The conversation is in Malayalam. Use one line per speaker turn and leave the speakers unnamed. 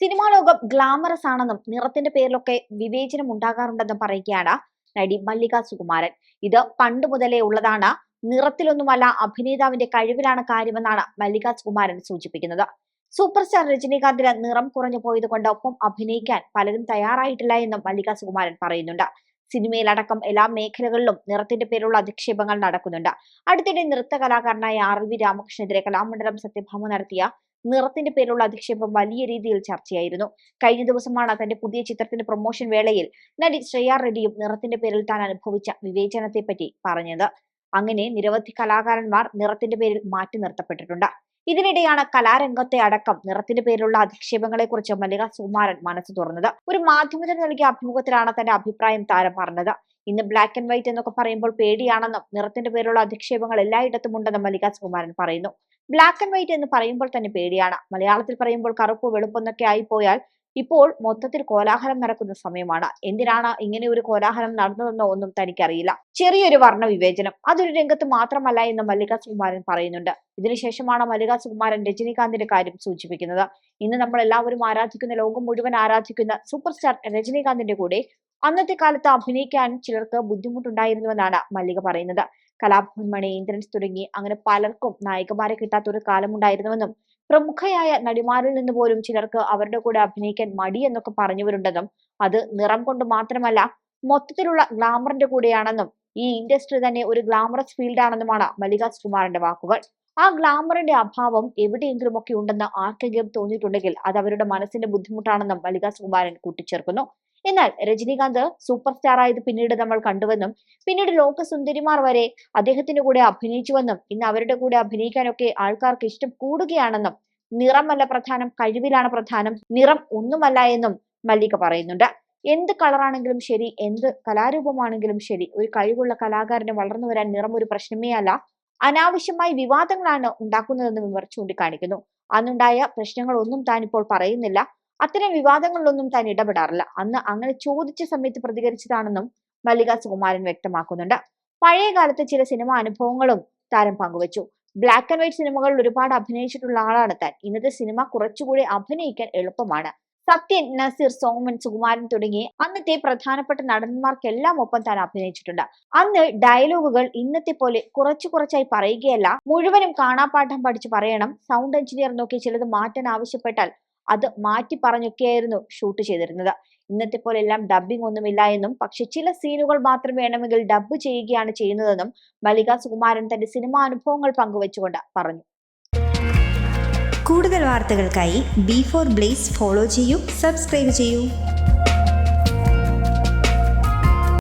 സിനിമാ ലോകം ഗ്ലാമറസ് ആണെന്നും നിറത്തിന്റെ പേരിലൊക്കെ വിവേചനം ഉണ്ടാകാറുണ്ടെന്നും പറയുകയാണ് നടി മല്ലിക സുകുമാരൻ. ഇത് പണ്ട് മുതലേ ഉള്ളതാണ്. നിറത്തിലൊന്നുമല്ല അഭിനേതാവിന്റെ കഴിവിലാണ് കാര്യമെന്നാണ് മല്ലിക സുകുമാരൻ സൂചിപ്പിക്കുന്നത്. സൂപ്പർ സ്റ്റാർ രജനീകാന്തിന് നിറം കുറഞ്ഞു പോയത് കൊണ്ട് ഒപ്പം അഭിനയിക്കാൻ പലരും തയ്യാറായിട്ടില്ല എന്നും മല്ലിക സുകുമാരൻ പറയുന്നുണ്ട്. സിനിമയിലടക്കം എല്ലാ മേഖലകളിലും നിറത്തിന്റെ പേരുള്ള അധിക്ഷേപങ്ങൾ നടക്കുന്നുണ്ട്. അടുത്തിടെ നൃത്ത കലാകാരനായ ആർ വി രാമകൃഷ്ണനെതിരെ കലാമണ്ഡലം സത്യഭാമ നടത്തിയ നിറത്തിന്റെ പേരുള്ള അധിക്ഷേപം വലിയ രീതിയിൽ ചർച്ചയായിരുന്നു. കഴിഞ്ഞ ദിവസമാണ് തന്റെ പുതിയ ചിത്രത്തിന്റെ പ്രൊമോഷൻ വേളയിൽ നടി ശ്രേയ റെഡ്ഡിയും നിറത്തിന്റെ പേരിൽ താൻ അനുഭവിച്ച വിവേചനത്തെപ്പറ്റി പറഞ്ഞത്. അങ്ങനെ നിരവധി കലാകാരന്മാർ നിറത്തിന്റെ പേരിൽ മാറ്റി നിർത്തപ്പെട്ടിട്ടുണ്ട്. ഇതിനിടെയാണ് കലാരംഗത്തെ അടക്കം നിറത്തിന്റെ പേരിലുള്ള അധിക്ഷേപങ്ങളെ കുറിച്ച് മല്ലിക സുകുമാരൻ മനസ്സ് തുറന്നത്. ഒരു മാധ്യമത്തിന് നൽകിയ അഭിമുഖത്തിലാണ് തന്റെ അഭിപ്രായം താരം പറഞ്ഞത്. ഇന്ന് ബ്ലാക്ക് ആൻഡ് വൈറ്റ് എന്നൊക്കെ പറയുമ്പോൾ പേടിയാണെന്നും നിറത്തിന്റെ പേരിലുള്ള അധിക്ഷേപങ്ങൾ എല്ലായിടത്തും ഉണ്ടെന്നും മല്ലിക സുകുമാരൻ പറയുന്നു. ബ്ലാക്ക് ആൻഡ് വൈറ്റ് എന്ന് പറയുമ്പോൾ തന്നെ പേടിയാണ്. മലയാളത്തിൽ പറയുമ്പോൾ കറുപ്പ് വെളുപ്പെന്നൊക്കെ ആയിപ്പോയാൽ ഇപ്പോൾ മൊത്തത്തിൽ കോലാഹലം നടക്കുന്ന സമയമാണ്. എന്തിനാണ് ഇങ്ങനെ ഒരു കോലാഹലം നടന്നതെന്നോ ഒന്നും തനിക്കറിയില്ല. ചെറിയൊരു വർണ വിവേചനം. അതൊരു രംഗത്ത് മാത്രമല്ല എന്ന് മല്ലിക സുകുമാരൻ പറയുന്നുണ്ട്. ഇതിനുശേഷമാണ് മല്ലിക സുകുമാരൻ രജനീകാന്തിന്റെ കാര്യം സൂചിപ്പിക്കുന്നത്. ഇന്ന് നമ്മൾ എല്ലാവരും ആരാധിക്കുന്ന ലോകം മുഴുവൻ ആരാധിക്കുന്ന സൂപ്പർ സ്റ്റാർ രജനീകാന്തിന്റെ കൂടെ അന്നത്തെ കാലത്ത് അഭിനയിക്കാൻ ചിലർക്ക് ബുദ്ധിമുട്ടുണ്ടായിരുന്നുവെന്നാണ് മല്ലിക പറയുന്നത്. കലാഭവൻ മണി ഇന്ദ്രൻസ് തുടങ്ങി അങ്ങനെ പലർക്കും നായികമാരെ കിട്ടാത്തൊരു കാലമുണ്ടായിരുന്നുവെന്നും പ്രമുഖയായ നടിമാരിൽ നിന്ന് പോലും ചിലർക്ക് അവരുടെ കൂടെ അഭിനയിക്കാൻ മടി എന്നൊക്കെ പറഞ്ഞവരുണ്ടെന്നും അത് നിറം കൊണ്ട് മാത്രമല്ല മൊത്തത്തിലുള്ള ഗ്ലാമറിന്റെ കൂടെയാണെന്നും ഈ ഇൻഡസ്ട്രി തന്നെ ഒരു ഗ്ലാമറസ് ഫീൽഡാണെന്നുമാണ് മല്ലിക സുകുമാരന്റെ വാക്കുകൾ. ആ ഗ്ലാമറിന്റെ അഭാവം എവിടെയെങ്കിലും ഒക്കെ ഉണ്ടെന്ന് ആർക്കെങ്കിലും തോന്നിയിട്ടുണ്ടെങ്കിൽ അത് അവരുടെ മനസ്സിന്റെ ബുദ്ധിമുട്ടാണെന്നും മല്ലിക സുകുമാരൻ കൂട്ടിച്ചേർക്കുന്നു. എന്നാൽ രജനീകാന്ത് സൂപ്പർ സ്റ്റാർ ആയത് പിന്നീട് നമ്മൾ കണ്ടുവെന്നും പിന്നീട് ലോകസുന്ദരിമാർ വരെ അദ്ദേഹത്തിന്റെ കൂടെ അഭിനയിച്ചുവെന്നും ഇന്ന് അവരുടെ കൂടെ അഭിനയിക്കാനൊക്കെ ആൾക്കാർക്ക് ഇഷ്ടം കൂടുകയാണെന്നും നിറമല്ല പ്രധാനം കഴിവിലാണ് പ്രധാനം നിറം ഒന്നുമല്ല എന്നും മല്ലിക പറയുന്നുണ്ട്. എന്ത് കളറാണെങ്കിലും ശരി എന്ത് കലാരൂപമാണെങ്കിലും ശരി ഒരു കഴിവുള്ള കലാകാരന് വളർന്നു വരാൻ നിറം ഒരു പ്രശ്നമേ അല്ല. അനാവശ്യമായി വിവാദങ്ങളാണ് ഉണ്ടാക്കുന്നതെന്നും ഇവർ ചൂണ്ടിക്കാണിക്കുന്നു. അന്നുണ്ടായ പ്രശ്നങ്ങളൊന്നും താൻ ഇപ്പോൾ പറയുന്നില്ല. അത്തരം വിവാദങ്ങളിലൊന്നും താൻ ഇടപെടാറില്ല. അന്ന് അങ്ങനെ ചോദിച്ച സമയത്ത് പ്രതികരിച്ചതാണെന്നും മല്ലിക സുകുമാരൻ വ്യക്തമാക്കുന്നുണ്ട്. പഴയ കാലത്തെ ചില സിനിമ അനുഭവങ്ങളും താരം പങ്കുവച്ചു. ബ്ലാക്ക് ആൻഡ് വൈറ്റ് സിനിമകളിൽ ഒരുപാട് അഭിനയിച്ചിട്ടുള്ള ആളാണ് താൻ. ഇന്നത്തെ സിനിമ കുറച്ചുകൂടി അഭിനയിക്കാൻ എളുപ്പമാണ്. സത്യൻ നസീർ സോമൻ സുകുമാരൻ തുടങ്ങി അന്നത്തെ പ്രധാനപ്പെട്ട നടന്മാർക്കെല്ലാം ഒപ്പം താൻ അഭിനയിച്ചിട്ടുണ്ട്. അന്ന് ഡയലോഗുകൾ ഇന്നത്തെ പോലെ കുറച്ചു കുറച്ചായി പറയുകയല്ല. മുഴുവനും കാണാപ്പാഠം പഠിച്ചു പറയണം. സൗണ്ട് എഞ്ചിനീയർ നോക്കി ചിലത് മാറ്റാൻ ആവശ്യപ്പെട്ടാൽ അത് മാറ്റി പറഞ്ഞൊക്കെയായിരുന്നു ഷൂട്ട് ചെയ്തിരുന്നത്. ഇന്നത്തെ പോലെ എല്ലാം ഡബ്ബിംഗ് ഒന്നുമില്ല എന്നും പക്ഷെ ചില സീനുകൾ മാത്രം വേണമെങ്കിൽ ഡബ്ബ് ചെയ്യുകയാണ് ചെയ്യുന്നതെന്നും മല്ലിക സുകുമാരൻ തന്റെ സിനിമാ അനുഭവങ്ങൾ പങ്കുവച്ചുകൊണ്ട് പറഞ്ഞു.
കൂടുതൽ വാർത്തകൾക്കായി ബി ഫോർ ബ്ലേസ് ഫോളോ ചെയ്യൂ സബ്സ്ക്രൈബ് ചെയ്യൂ.